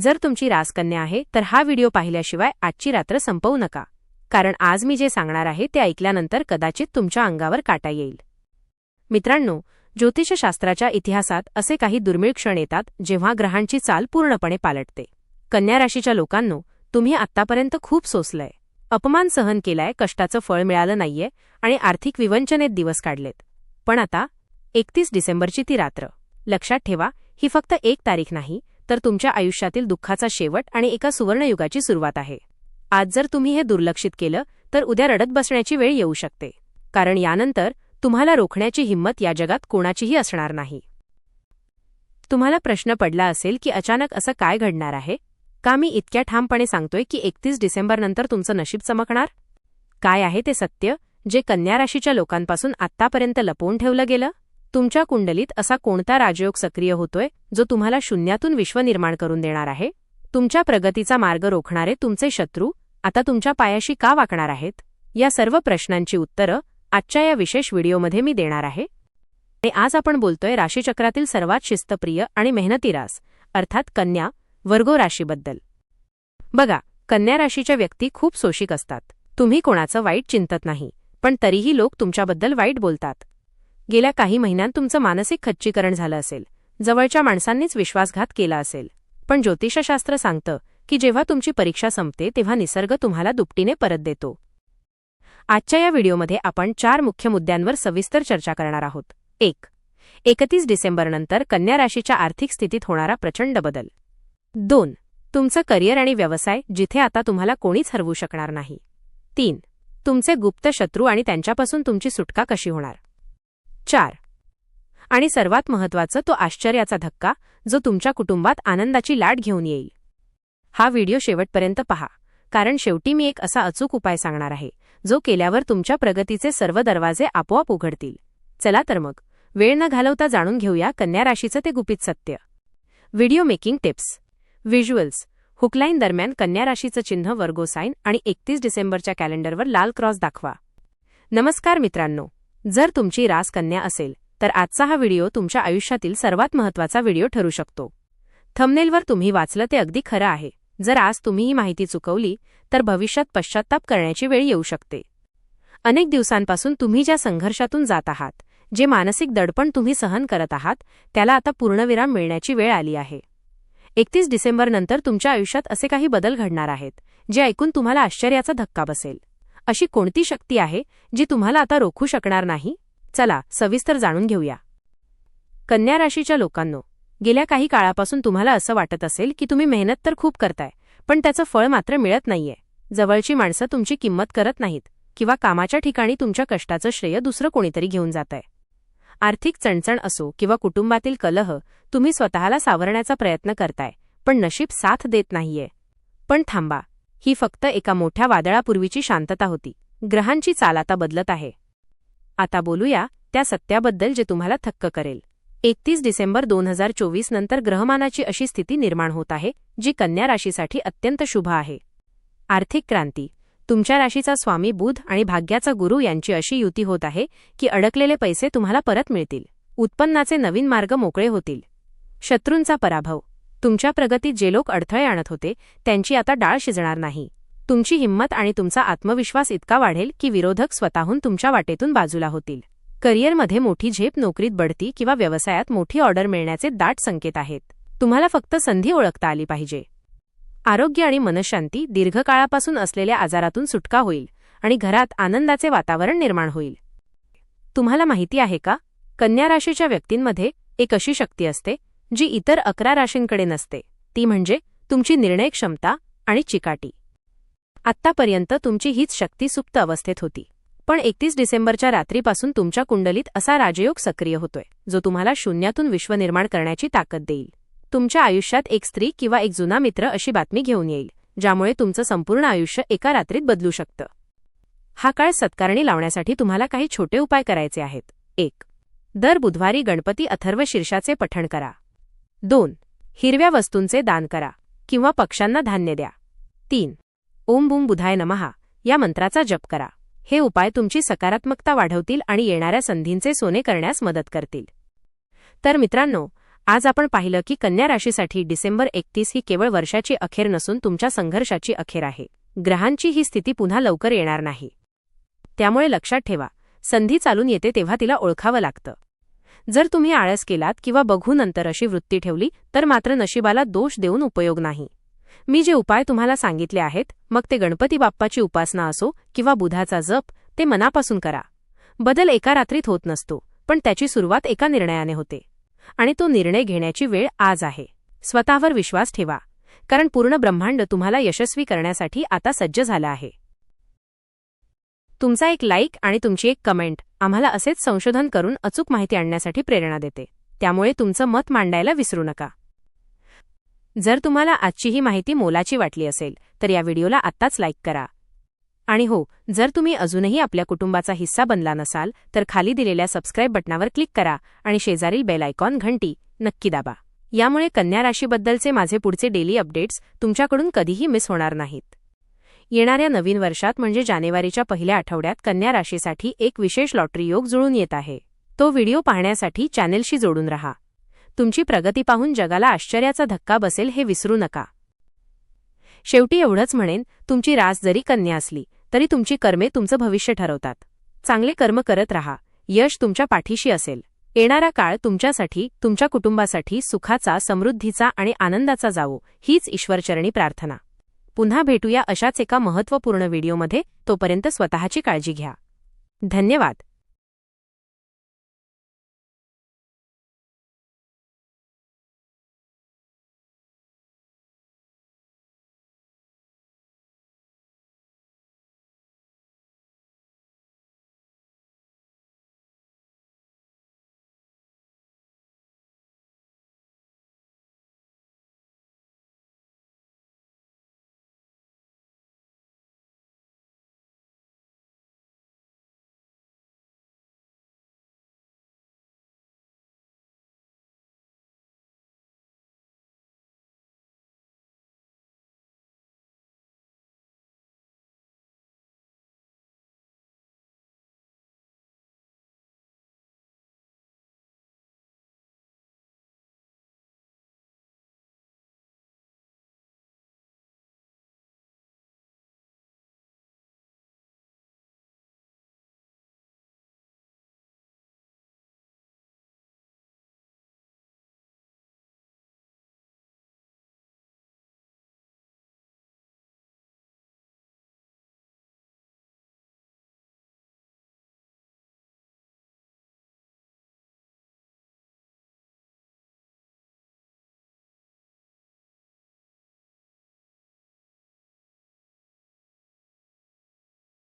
जर तुमची रासकन्या आहे तर हा व्हिडिओ पाहिल्याशिवाय आजची रात्र संपवू नका. कारण आज मी जे सांगणार आहे ते ऐकल्यानंतर कदाचित तुमच्या अंगावर काटा येईल. मित्रांनो ज्योतिषशास्त्राच्या इतिहासात असे काही दुर्मिळ क्षण येतात जेव्हा ग्रहांची चाल पूर्णपणे पालटते. कन्या राशीच्या लोकांनो तुम्ही आत्तापर्यंत खूप सोसलंय. अपमान सहन केलाय कष्टाचं फळ मिळालं नाहीये आणि आर्थिक विवंचनेत दिवस काढलेत. पण आता एकतीस डिसेंबरची ती रात्र. लक्षात ठेवा ही फक्त एक तारीख नाही तर तुमच्या आयुष्यातील दुःखाचा शेवट आणि एका सुवर्णयुगाची सुरुवात आहे. आज जर तुम्ही हे दुर्लक्षित केलं तर उद्या रडत बसण्याची वेळ येऊ शकते. कारण यानंतर तुम्हाला रोखण्याची हिंमत या जगात कोणाचीही असणार नाही. तुम्हाला प्रश्न पडला असेल की अचानक असं काय घडणार आहे? का मी इतक्या ठामपणे सांगतोय की एकतीस डिसेंबरनंतर तुमचं नशीब चमकणार? काय आहे ते सत्य जे कन्या राशीच्या लोकांपासून आत्तापर्यंत लपवून ठेवलं गेलं? तुमच्या कुंडलीत असा कोणता राजयोग सक्रिय होतोय जो तुम्हाला शून्यातून विश्व निर्माण करून देणार आहे? तुमच्या प्रगतीचा मार्ग रोखणारे तुमचे शत्रू आता तुमच्या पायाशी का वाकणार आहेत? या सर्व प्रश्नांची उत्तरं आजच्या या विशेष व्हिडिओमध्ये मी देणार आहे. आणि आज आपण बोलतोय राशीचक्रातील सर्वात शिस्तप्रिय आणि मेहनती रास अर्थात कन्या वर्गो राशीबद्दल. बघा कन्या राशीच्या व्यक्ती खूप सोशिक असतात. तुम्ही कोणाचं वाईट चिंतत नाही पण तरीही लोक तुमच्याबद्दल वाईट बोलतात. गेल्या काही महिन्यांत तुमचं मानसिक खच्चीकरण झालं असेल. जवळच्या माणसांनीच विश्वासघात केला असेल. पण ज्योतिषशास्त्र सांगतं की जेव्हा तुमची परीक्षा संपते तेव्हा निसर्ग तुम्हाला दुपटीने परत देतो. आजच्या या व्हिडिओमध्ये आपण चार मुख्य मुद्द्यांवर सविस्तर चर्चा करणार आहोत. एक. एकतीस डिसेंबरनंतर कन्या राशीच्या आर्थिक स्थितीत होणारा प्रचंड बदल. दोन. तुमचं करिअर आणि व्यवसाय जिथे आता तुम्हाला कोणीच हरवू शकणार नाही. तीन. तुमचे गुप्त शत्रू आणि त्यांच्यापासून तुमची सुटका कशी होणार? चार. आणि सर्वात महत्वाचं तो आश्चर्याचा धक्का जो तुमच्या कुटुंबात आनंदाची लाट घेऊन येईल. हा व्हिडिओ शेवटपर्यंत पहा कारण शेवटी मी एक असा अचूक उपाय सांगणार आहे जो केल्यावर तुमच्या प्रगतीचे सर्व दरवाजे आपोआप उघडतील. चला तर मग वेळ न घालवता जाणून घेऊया कन्या राशीचं ते गुपित सत्य. Video making tips. Visuals. Hook line दरम्यान कन्या राशीचं चिन्ह वर्गोसाईन आणि एकतीस डिसेंबरच्या कॅलेंडरवर लाल क्रॉस दाखवा. नमस्कार मित्रांनो. जर तुमची रास कन्या असेल तर आजचा हा व्हिडिओ तुमच्या आयुष्यातील सर्वात महत्त्वाचा व्हिडिओ ठरू शकतो. थंबनेलवर तुम्ही वाचलं ते अगदी खरं आहे. जर आज तुम्ही ही माहिती चुकवली तर भविष्यात पश्चाताप करण्याची वेळ येऊ शकते. अनेक दिवसांपासून तुम्ही ज्या संघर्षातून जात आहात जे मानसिक दडपण तुम्ही सहन करत आहात त्याला आता पूर्णविराम मिळण्याची वेळ आली आहे. एकतीस डिसेंबरनंतर तुमच्या आयुष्यात असे काही बदल घडणार आहेत जे ऐकून तुम्हाला आश्चर्याचा धक्का बसेल. अशी कोणती शक्ती आहे जी तुम्हाला आता रोखू शकणार नाही? चला सविस्तर जाणून घेऊया. कन्या राशीच्या लोकांनो गेल्या काही काळापासून तुम्हाला असं वाटत असेल की तुम्ही मेहनत तर खूप करताय पण त्याचं फळ मात्र मिळत नाहीये. जवळची माणसं तुमची किंमत करत नाहीत किंवा कामाच्या ठिकाणी तुमच्या कष्टाचं श्रेय दुसरं कोणीतरी घेऊन जात आहे आर्थिक चणचण असो किंवा कुटुंबातील कलह तुम्ही स्वतःला सावरण्याचा प्रयत्न करताय पण नशीब साथ देत नाहीये. पण थांबा ही फक्त एका मोठ्या वादळापूर्वीची शांतता होती. ग्रहांची चाल आता बदलत आहे. आता बोलूया त्या सत्याबद्दल जे तुम्हाला थक्क करेल. एकतीस डिसेंबर दोन हजार चोवीस नंतर ग्रहमानाची अशी स्थिती निर्माण होत आहे जी कन्या राशीसाठी अत्यंत शुभ आहे. आर्थिक क्रांती. तुमच्या राशीचा स्वामी बुध आणि भाग्याचा गुरु यांची अशी युती होत आहे की अडकलेले पैसे तुम्हाला परत मिळतील. उत्पन्नाचे नवीन मार्ग मोकळे होतील. शत्रूंचा पराभव. तुमच्या प्रगतीत जे लोक अडथळे आणत होते त्यांची आता डाळ शिजणार नाही. तुमची हिंमत आणि तुमचा आत्मविश्वास इतका वाढेल की विरोधक स्वतःहून तुमच्या वाटेतून बाजूला होतील. करिअरमध्ये मोठी झेप नोकरीत बढती किंवा व्यवसायात मोठी ऑर्डर मिळण्याचे दाट संकेत आहेत. तुम्हाला फक्त संधी ओळखता आली पाहिजे. आरोग्य आणि मनशांती दीर्घकाळापासून असलेल्या आजारातून सुटका होईल आणि घरात आनंदाचे वातावरण निर्माण होईल. तुम्हाला माहिती आहे का? कन्या राशीच्या व्यक्तींमध्ये एक अशी शक्ती असते जी इतर अकरा राशींकडे नसते. ती म्हणजे तुमची निर्णय क्षमता आणि चिकाटी. आत्तापर्यंत तुमची हीच शक्ती सुप्त अवस्थेत होती. पण एकतीस डिसेंबरच्या रात्रीपासून तुमच्या कुंडलीत असा राजयोग सक्रिय होतोय जो तुम्हाला शून्यातून विश्व निर्माण करण्याची ताकद देईल. तुमच्या आयुष्यात एक स्त्री किंवा एक जुना मित्र अशी बातमी घेऊन येईल ज्यामुळे तुमचं संपूर्ण आयुष्य एका रात्रीत बदलू शकतं. हा काळ सत्कारणी लावण्यासाठी तुम्हाला काही छोटे उपाय करायचे आहेत. एक. दर बुधवारी गणपती अथर्व शीर्षाचे पठण करा. दोन. हिरव्या वस्तूंचे दान करा किंवा पक्ष्यांना धान्य द्या. तीन. ओम बुम बुधाय नमहा. या मंत्राचा जप करा. हे उपाय तुमची सकारात्मकता वाढवतील आणि येणाऱ्या संधींचे सोने करण्यास मदत करतील. तर मित्रांनो आज आपण पाहिलं की कन्या राशीसाठी डिसेंबर एकतीस ही केवळ वर्षाची अखेर नसून तुमच्या संघर्षाची अखेर आहे. ग्रहांची ही स्थिती पुन्हा लवकर येणार नाही. त्यामुळे लक्षात ठेवा संधी चालून येते तेव्हा तिला ओळखावं लागतं. जर तुम्ही आळस केलात किंवा बघून नंतर अशी वृत्ती ठेवली तर मात्र नशिबाला दोष देऊन उपयोग नाही. मी जे उपाय तुम्हाला सांगितले आहेत मग ते गणपती बाप्पाची उपासना असो किंवा बुधाचा जप ते मनापासून करा. बदल एका रात्रीत होत नसतो पण त्याची सुरुवात एका निर्णयाने होते. आणि तो निर्णय घेण्याची वेळ आज आहे. स्वतःवर विश्वास ठेवा. कारण पूर्ण ब्रह्मांड तुम्हाला यशस्वी करण्यासाठी आता सज्ज झालं आहे. तुमचा एक लाईक आणि तुमची एक कमेंट. आम्हाला असेच संशोधन करून अचूक माहिती आणण्यासाठी प्रेरणा देते. त्यामुळे तुमचं मत मांडायला विसरू नका. जर तुम्हाला आजची ही माहिती मोलाची वाटली असेल तर या व्हिडिओला आत्ताच लाईक करा. आणि हो जर तुम्ही अजूनही आपल्या कुटुंबाचा हिस्सा बनला नसाल तर खाली दिलेल्या सबस्क्राईब बटनावर क्लिक करा आणि शेजारील बेल आयकॉन घंटी नक्की दाबा. यामुळे कन्या राशीबद्दलचे माझे पुढचे डेली अपडेट्स तुमच्याकडून कधीही मिस होणार नाहीत. येणाऱ्या नवीन वर्षात म्हणजे जानेवारीच्या पहिल्या आठवड्यात कन्या राशीसाठी एक विशेष लॉटरी योग जुळून येत आहे. तो व्हिडिओ पाहण्यासाठी चॅनेलशी जोडून रहा. तुमची प्रगती पाहून जगाला आश्चर्याचा धक्का बसेल हे विसरू नका. शेवटी एवढंच म्हणेन तुमची रास जरी कन्या असली तरी तुमची कर्मे तुमचं भविष्य ठरवतात. चांगले कर्म करत राहा. यश तुमच्या पाठीशी असेल. येणारा काळ तुमच्यासाठी तुमच्या कुटुंबासाठी सुखाचा समृद्धीचा आणि आनंदाचा जावो हीच ईश्वरचरणी प्रार्थना. पुन्हा भेटूया अशाच एका महत्त्वपूर्ण व्हिडिओमध्ये तोपर्यंत स्वतःची काळजी घ्या. धन्यवाद.